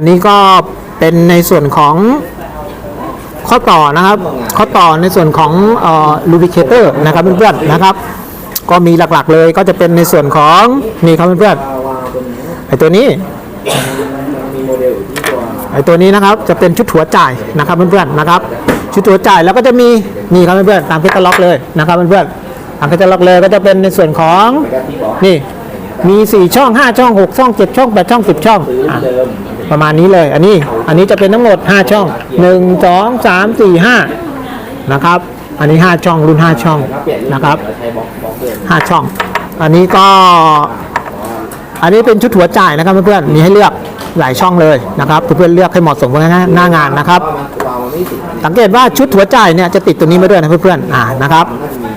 อันนี้ก็เป็นในส่วนของข้อต่อนะครับ ข้อต่อในส่วนของเอ่อ lubricator นะครับเพื่อนๆนะครับ ก็มีหลักๆเลยก็จะเป็นในส่วนของนี่ครับเพื่อนๆไอตัวนี้มีโมเดลอยู่ที่ตัวไอตัวนี้นะครับจะเป็นชุดหัวจ่ายนะครับเพื่อนๆนะครับ ชุดหัวจ่ายแล้วก็จะมีนี่ครับเพื่อนๆตามแคตตาล็อกเลยนะครับเพื่อนๆตามแคตตาล็อกเลยก็จะเป็นในส่วนของแบบที่บอกนี่มี 4 ช่อง 5 ช่อง 6 ช่อง 7 ช่อง 8 ช่อง 10 ช่องซื้ออะเดิม ประมาณนี้เลย อันนี้อันนี้จะเป็นทั้งหมด 5 ช่อง 1 2 3 4 5 นะครับ อันนี้ 5 ช่องรุ่น 5 ช่องถ้าเปลี่ยนนะครับเราใช้บล็อกบล็อกเดิม5ช่อง อันนี้ก็ อันนี้เป็นชุดหัวจ่ายนะครับเพื่อนๆมีให้เลือกหลายช่องเลยนะครับเพื่อนๆเลือกให้เหมาะสมกับหน้างานนะครับ สังเกตว่าชุดหัวจ่ายเนี่ยจะติดตัวนี้มาด้วยนะเพื่อนๆอ่านะครับ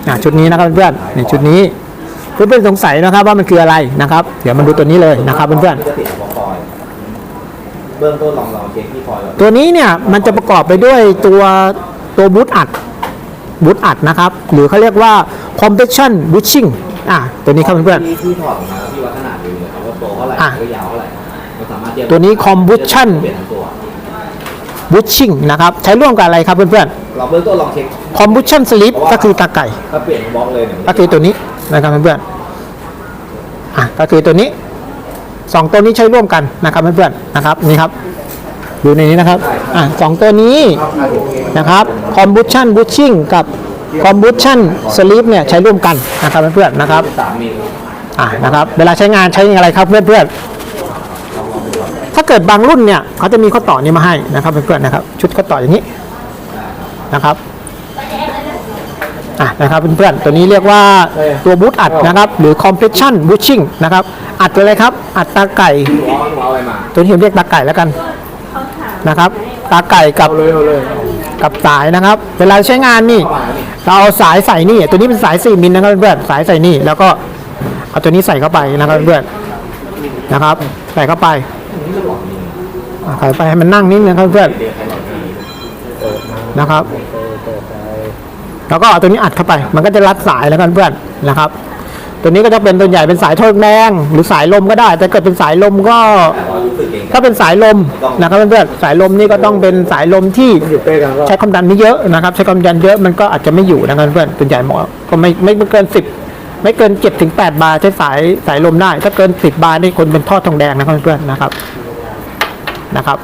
อ่าชุดนี้นะครับเพื่อนๆนี่ชุดนี้เพื่อนๆสงสัยนะครับว่ามันคืออะไรนะครับ เดี๋ยวมาดูตัวนี้เลยนะครับเพื่อนๆ เบื้องต้นลองลองเช็คที่คอยล์ก่อนตัวนี้เนี่ยมันจะประกอบไปด้วยตัวตัวบูทอัดบูทอัดนะครับ หรือเขาเรียกว่า compression bushing อะตัวนี้ครับเพื่อนที่ที่ถอดออกมาแล้วที่วัดขนาดดูเลยครับว่าตัวเท่าไหร่อะก็ยาวเท่าไหร่มันสามารถเทียบตัวนี้ combustion เปลี่ยนทั้งตัว bushing นะครับใช้ร่วมกับอะไรครับเพื่อนเราเบื้องต้นลองเช็คๆ combustion slip ก็คือตาไก่ถ้าเปลี่ยนบล็อกเลยเนี่ยก็คือตัวนี้นะครับเพื่อนๆอะก็คือตัวนี้ สองตัวนี้ใช้ร่วมกันนะครับเพื่อนๆนะครับนี่ครับดูในนี้นะครับอะสองตัวนี้นะครับ combustion bushing กับ combustion slip เนี่ยใช้ร่วมกันนะครับเพื่อนๆนะครับอ่านะครับเวลาใช้งานใช้อะไรครับเพื่อนๆถ้าเกิดบางรุ่นเนี่ยเขาจะมีข้อต่อนี้มาให้นะครับเพื่อนๆนะครับ ชุดข้อต่ออย่างนี้นะครับ อะนะครับเพื่อนๆตัวนี้เรียกว่าตัวบูทอัดนะครับ หรือ compression bushing นะครับ อัดอะไรครับ อัดตาไก่หัวหัวอะไรมาตัวนี้ผมเรียกตาไก่แล้วกันนะครับ ตาไก่กับเลยเอาเลยกับสายนะครับ เวลาใช้งานนี่ เราเอาสายใส่นี่ ตัวนี้เป็นสาย 4มิลนะครับเพื่อนสายใส่นี่ แล้วก็เอาตัวนี้ใส่เข้าไปนะครับเพื่อนนะครับ ใส่เข้าไปอ่าใส่ไปให้มันนั่งนิดนึงครับเพื่อนนะครับ แล้วก็เอาตัวนี้อัดเข้าไป มันก็จะรัดสายแล้วกันเพื่อนนะครับ ตัวนี้ก็จะเป็นตัวใหญ่เป็นสายทอดแดงหรือสายลมก็ได้ แต่เกิดเป็นสายลมก็รู้สึกเองถ้าเป็นสายลมนะครับเพื่อนๆสายลมนี่ก็ต้องเป็นสายลมที่อยู่เป้กันก็ใช้ความดันไม่เยอะนะครับ ใช้ความดันเยอะมันก็อาจจะไม่อยู่นะครับเพื่อนส่วนใหญ่หมอก็ไม่ไม่ไม่เกินสิบไม่เกินเจ็ดถึงแปดบาร์ใช้สายสายลมได้ ถ้าเกินสิบบาร์นี่คนเป็นท่อทองแดงนะครับเพื่อนๆนะครับนะครับ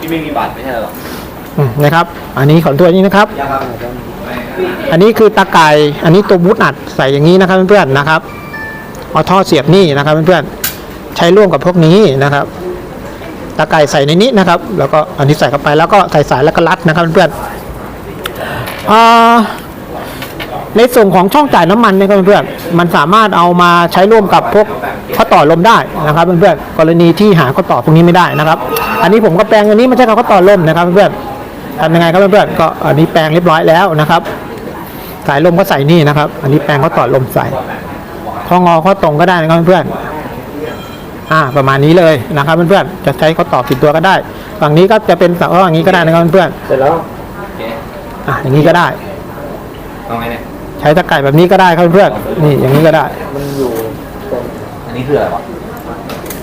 พี่ไม่มีบัตรไม่ใช่หรออืม นะครับ อันนี้ของตัวนี้นะครับ อันนี้คือตาไก่อันนี้ตัวบูทอัดใส่อย่างนี้นะครับเพื่อนๆนะครับเอาท่อเสียบนี่นะครับเพื่อนๆใช้ร่วมกับพวกนี้นะครับตาไก่ใส่ในนี้นะครับ แล้วก็อันนี้ใส่เข้าไปแล้วก็ใส่สายแล้วก็รัดนะครับเพื่อนๆอ่าในส่วนของช่องจ่ายน้ำมันนี่ยครับเพื่อนๆมันสามารถเอามาใช้ร่วมกับพวกข้อต่อลมได้นะครับเพื่อนๆกรณีที่หาข้อต่อพวกนี้ไม่ได้นะครับ อันนี้ผมก็แปลงอันนี้ไม่ใช่ข้อต่อลมนะครับเพื่อนๆ ทำยังไงครับเพื่อนๆก็อันนี้แปลงเรียบร้อยแล้วนะครับ สายลมก็ใส่นี่นะครับ อันนี้แปลงเขาต่อลมใส่ข้องอข้อตรงก็ได้นะครับเพื่อนๆอ่าประมาณนี้เลยนะครับเพื่อนๆจะใช้ข้อต่อผิดตัวก็ได้ ฝั่งนี้ก็จะเป็นเสาอย่างนี้ก็ได้นะครับเพื่อนเสร็จแล้วๆอ่าอย่างนี้ก็ได้เอาไงเนี่ยใช้ตะไคร่แบบนี้ก็ได้ครับเพื่อนๆนี่อย่างนี้ก็ได้ มันอยู่อันนี้คืออะไรวะ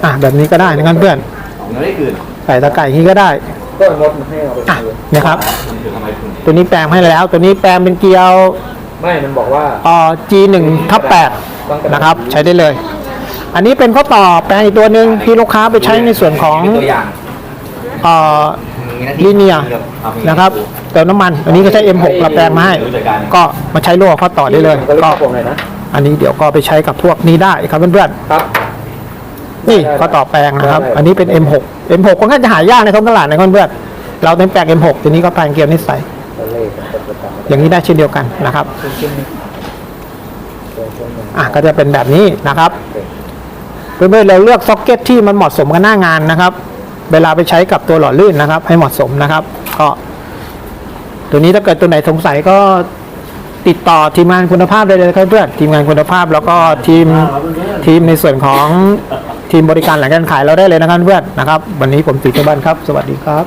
อ่าแบบนี้ก็ได้นะครับเพื่อนมันไม่คืนใส่ตะไคร่อย่างนี้ก็ได้ ก็รถมันให้เอาไปอะเนี่ยครับมันคือทำไมคุณตัวนี้แปลงให้แล้ว ตัวนี้แปลงเป็นเกียวไม่มันบอกว่า อ่อ G1 ทับ8นะครับ ใช้ได้เลย อันนี้เป็นข้อต่อแปลงอีกตัวหนึ่งที่ลูกค้าไปใช้ในส่วนของตัวอย่างเอ่อลีเนียนะครับเติมน้ำมัน อันนี้ก็ใช้ M6 เราแปลงมาให้ ก็มาใช้รั่วข้อต่อได้เลยก็ก็ผมเลยนะ อันนี้เดี๋ยวก็ไปใช้กับพวกนี้ได้ครับเพื่อนครับๆ นี่ข้อต่อแปลงนะครับได้อันนี้เป็น M6 M6 ค่อนข้างจะหายากในท้องตลาดนะเพื่อนๆเราเป็นแปลง M6 ทีนี้ก็แปลงเกียร์นิสใส่อย่างนี้ได้เช่นเดียวกันนะครับอะก็จะเป็นแบบนี้นะครับเพื่อนๆเราเลือกซ็อกเก็ตที่มันเหมาะสมกับหน้างานนะครับ เวลาไปใช้กับตัวหล่อลื่นนะครับ ให้เหมาะสมนะครับ ก็ตัวนี้ถ้าเกิดตัวไหนสงสัยก็ติดต่อทีมงานคุณภาพได้เลยครับเพื่อนทีมงานคุณภาพแล้วก็ทีมทีมในส่วนของ ทีมบริการหลังการขายเราได้เลยนะครับเพื่อนนะครับ วันนี้ผมติดตัวบ้านครับ สวัสดีครับ